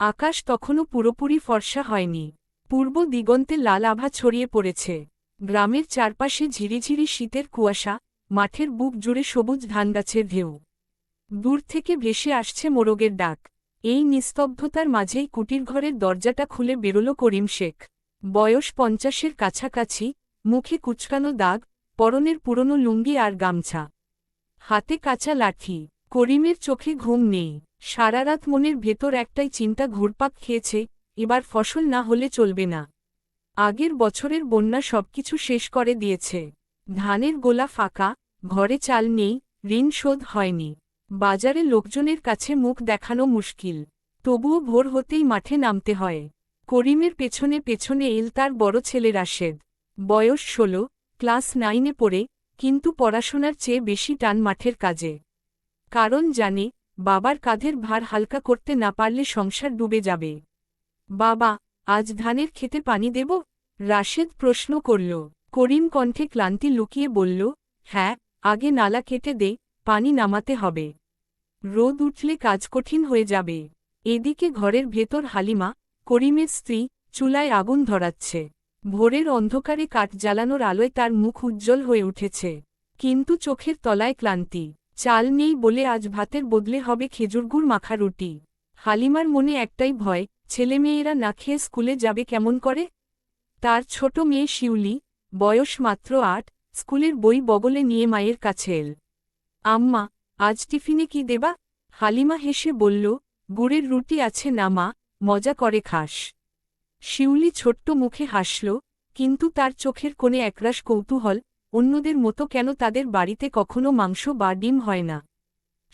আকাশ তখনও পুরোপুরি ফর্সা হয়নি। পূর্ব দিগন্তে লাল আভা ছড়িয়ে পড়েছে। গ্রামের চারপাশে ঝিরিঝিরি শীতের কুয়াশা, মাঠের বুক জুড়ে সবুজ ধানগাছের ঢেউ। দূর থেকে ভেসে আসছে মোরগের ডাক। এই নিস্তব্ধতার মাঝেই কুটির ঘরের দরজাটা খুলে বেরোল করিম শেখ। বয়স পঞ্চাশের কাছাকাছি, মুখে কুচকানো দাগ, পরনের পুরনো লুঙ্গি আর গামছা। হাতে কাঁচা লাঠি। করিমের চোখে ঘুম নেই। সারারাত মনের ভেতর একটাই চিন্তা ঘুরপাক খেয়েছে, এবার ফসল না হলে চলবে না। আগের বছরের বন্যা সবকিছু শেষ করে দিয়েছে। ধানের গোলা ফাঁকা, ঘরে চাল নেই, ঋণ শোধ হয়নি। বাজারে লোকজনের কাছে মুখ দেখানো মুশকিল। তবুও ভোর হতেই মাঠে নামতে হয়। করিমের পেছনে পেছনে এল তার বড় ছেলে রাশেদ। বয়স ষোল, ক্লাস নাইনে পড়ে, কিন্তু পড়াশোনার চেয়ে বেশি টান মাঠের কাজে। কারণ জানে বাবার কাঁধের ভার হালকা করতে না পারলে সংসার ডুবে যাবে। বাবা, আজ ধানের খেতে পানি দেব? রাশেদ প্রশ্ন করল। করিম কণ্ঠে ক্লান্তি লুকিয়ে বলল হ্যাঁ আগে নালা কেটে দে, পানি নামাতে হবে। রোদ উঠলে কাজ কঠিন হয়ে যাবে। এদিকে ঘরের ভেতর হালিমা, করিমের স্ত্রী, চুলায় আগুন ধরাচ্ছে। ভোরের অন্ধকারে কাঠ জ্বালানোর আলোয় তার মুখ উজ্জ্বল হয়ে উঠেছে। কিন্তু চোখের তলায় ক্লান্তি। চাল নেই বলে আজ ভাতের বদলে হবে খেজুরগুড় মাখা রুটি। হালিমার মনে একটাই ভয়, ছেলেমেয়েরা না খেয়ে স্কুলে যাবে কেমন করে? তার ছোট মেয়ে শিউলি, বয়স মাত্র আট, স্কুলের বই বগলে নিয়ে মায়ের কাছে এল আম্মা, আজ টিফিনে কি দেবা? হালিমা হেসে বলল, গুড়ের রুটি আছে না মা, মজা করে খাস। শিউলি ছোট্ট মুখে হাসল, কিন্তু তার চোখের কোণে একরাশ কৌতূহল অন্যদের মতো কেন তাদের বাড়িতে কখনো মাংস বা ডিম হয় না?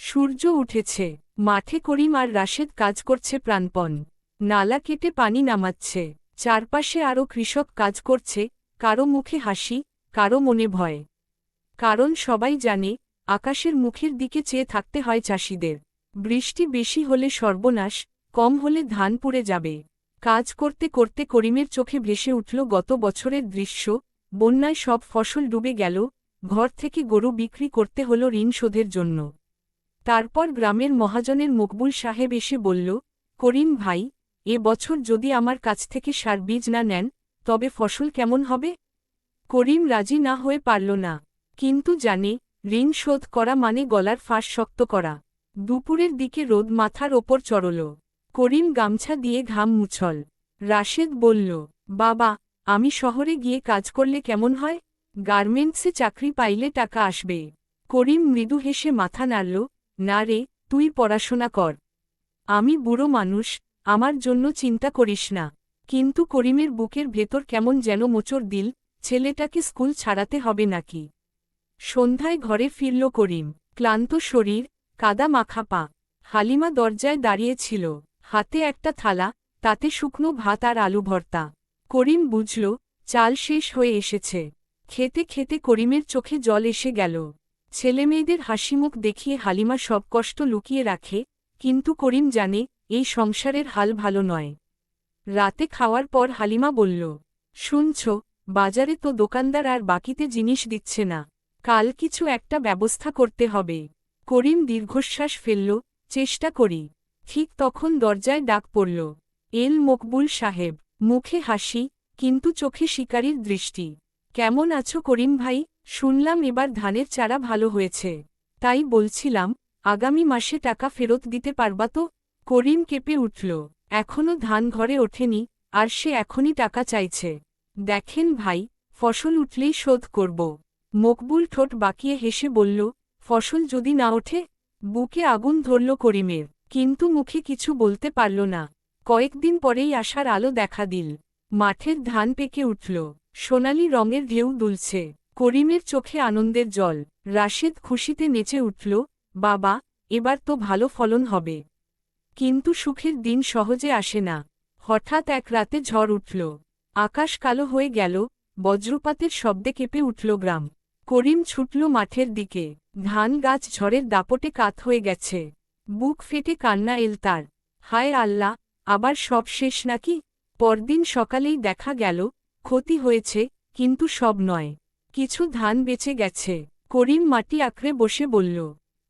সূর্য উঠেছে, মাঠে করিম আর রাশেদ কাজ করছে প্রাণপণ। নালা কেটে পানি নামাচ্ছে, চারপাশে আরও কৃষক কাজ করছে, কারও মুখে হাসি, কারও মনে ভয়। কারণ সবাই জানে, আকাশের মুখের দিকে চেয়ে থাকতে হয় চাষিদের। বৃষ্টি বেশি হলে সর্বনাশ, কম হলে ধান পুড়ে যাবে। কাজ করতে করতে করিমের চোখে ভেসে উঠল গত বছরের দৃশ্য বন্যায় সব ফসল ডুবে গেল, ঘর থেকে গরু বিক্রি করতে হল ঋণ শোধের জন্য। তারপর গ্রামের মহাজনের মকবুল সাহেব এসে বলল, করিম ভাই, এ বছর যদি আমার কাছ থেকে সার বীজ না নেন, তবে ফসল কেমন হবে? করিম রাজি না হয়ে পারল না, কিন্তু জানে, ঋণ শোধ করা মানে গলার ফাঁস শক্ত করা। দুপুরের দিকে রোদ মাথার ওপর চড়ল। করিম গামছা দিয়ে ঘাম মুছল। রাশেদ বলল, বাবা আমি শহরে গিয়ে কাজ করলে কেমন হয়? গার্মেন্টসে চাকরি পাইলে টাকা আসবে। করিম মৃদু হেসে মাথা নাড়ল, না রে, তুই পড়াশোনা কর। আমি বুড়ো মানুষ, আমার জন্য চিন্তা করিস না। কিন্তু করিমের বুকের ভেতর কেমন যেন মোচড় দিল, ছেলেটাকে স্কুল ছাড়াতে হবে নাকি? সন্ধ্যায় ঘরে ফিরল করিম। ক্লান্ত শরীর, কাদা মাখা পা। হালিমা দরজায় দাঁড়িয়েছিল হাতে একটা থালা, তাতে শুকনো ভাত আর আলু ভর্তা। করিম বুঝল, চাল শেষ হয়ে এসেছে। খেতে খেতে করিমের চোখে জল এসে গেল। ছেলেমেয়েদের হাসিমুখ দেখিয়ে হালিমা সব কষ্ট লুকিয়ে রাখে, কিন্তু করিম জানে, এই সংসারের হাল ভালো নয়। রাতে খাওয়ার পর হালিমা বলল, শুনছ, বাজারে তো দোকানদার আর বাকিতে জিনিস দিচ্ছে না। কাল কিছু একটা ব্যবস্থা করতে হবে। করিম দীর্ঘশ্বাস ফেলল, চেষ্টা করি। ঠিক তখন দরজায় ডাক পড়ল, এল মকবুল সাহেব। মুখে হাসি, কিন্তু চোখে শিকারীর দৃষ্টি। কেমন আছো করিম ভাই? শুনলাম এবার ধানের চারা ভালো হয়েছে। তাই বলছিলাম, আগামী মাসে টাকা ফেরত দিতে পারবা তো? করিম কেঁপে উঠল। এখনও ধান ঘরে ওঠেনি, আর সে এখনই টাকা চাইছে। দেখেন ভাই, ফসল উঠলেই শোধ করব। মকবুল ঠোঁট বাকিয়ে হেসে বলল, ফসল যদি না ওঠে? বুকে আগুন ধরল করিমের, কিন্তু মুখে কিছু বলতে পারল না। কয়েকদিন পরেই আসার আলো দেখা দিল। মাঠের ধান পেকে উঠল। সোনালি রঙের ঢেউ দুলছে। করিমের চোখে আনন্দের জল। রাশেদ খুশিতে নেচে উঠল, বাবা, এবার তো ভালো ফলন হবে। কিন্তু সুখের দিন সহজে আসে না। হঠাৎ এক রাতে ঝড় উঠল। আকাশ কালো হয়ে গেল। বজ্রপাতের শব্দে কেঁপে উঠল গ্রাম। করিম ছুটল মাঠের দিকে। ধান গাছ ঝড়ের দাপটে কাত হয়ে গেছে। বুক ফেটে কান্না এল তার। হায় আল্লাহ আবার সব শেষ নাকি? পরদিন সকালেই দেখা গেল, ক্ষতি হয়েছে, কিন্তু সব নয়। কিছু ধান বেঁচে গেছে। করিম মাটি আঁকড়ে বসে বলল,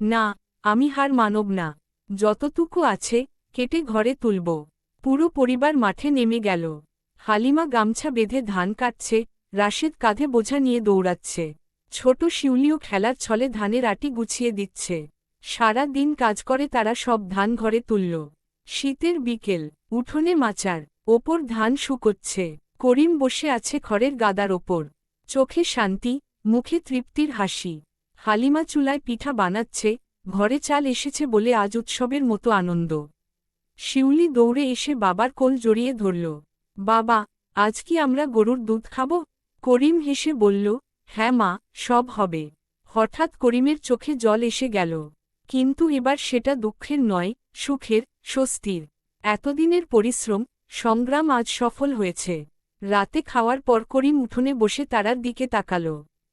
না, আমি হার মানব না। যতটুকু আছে, কেটে ঘরে তুলব। পুরো পরিবার মাঠে নেমে গেল। হালিমা গামছা বেঁধে ধান কাটছে, রাশেদ কাঁধে বোঝা নিয়ে দৌড়াচ্ছে। ছোট শিউলিও খেলার ছলে ধানের আটি গুছিয়ে দিচ্ছে। সারা দিন কাজ করে তারা সব ধান ঘরে তুলল। শীতের বিকেল, উঠোনে মাচার, ওপর ধান শুকোচ্ছে, করিম বসে আছে খড়ের গাদার ওপর। চোখে শান্তি, মুখে তৃপ্তির হাসি। হালিমা চুলায় পিঠা বানাচ্ছে, ঘরে চাল এসেছে বলে আজ উৎসবের মতো আনন্দ। শিউলি দৌড়ে এসে বাবার কোল জড়িয়ে ধরল। বাবা, আজ কি আমরা গরুর দুধ খাব? করিম হেসে বলল হ্যাঁ মা, সব হবে। হঠাৎ করিমের চোখে জল এসে গেল। কিন্তু এবার সেটা দুঃখের নয়, সুখের। স্বস্তির। এতদিনের পরিশ্রম, সংগ্রাম আজ সফল হয়েছে। রাতে খাওয়ার পর করিম উঠোনে বসে তারার দিকে তাকাল।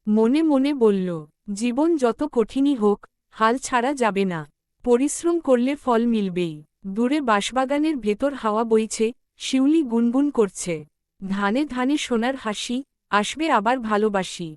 মনে মনে বলল, জীবন যত কঠিনই হোক, হাল ছাড়া যাবে না। পরিশ্রম করলে ফল মিলবেই। দূরে বাঁশবাগানের ভেতর হাওয়া বইছে, শিউলি গুনগুন করছে। ধানে ধানে সোনার হাসি, আসবে আবার ভালোবাসি।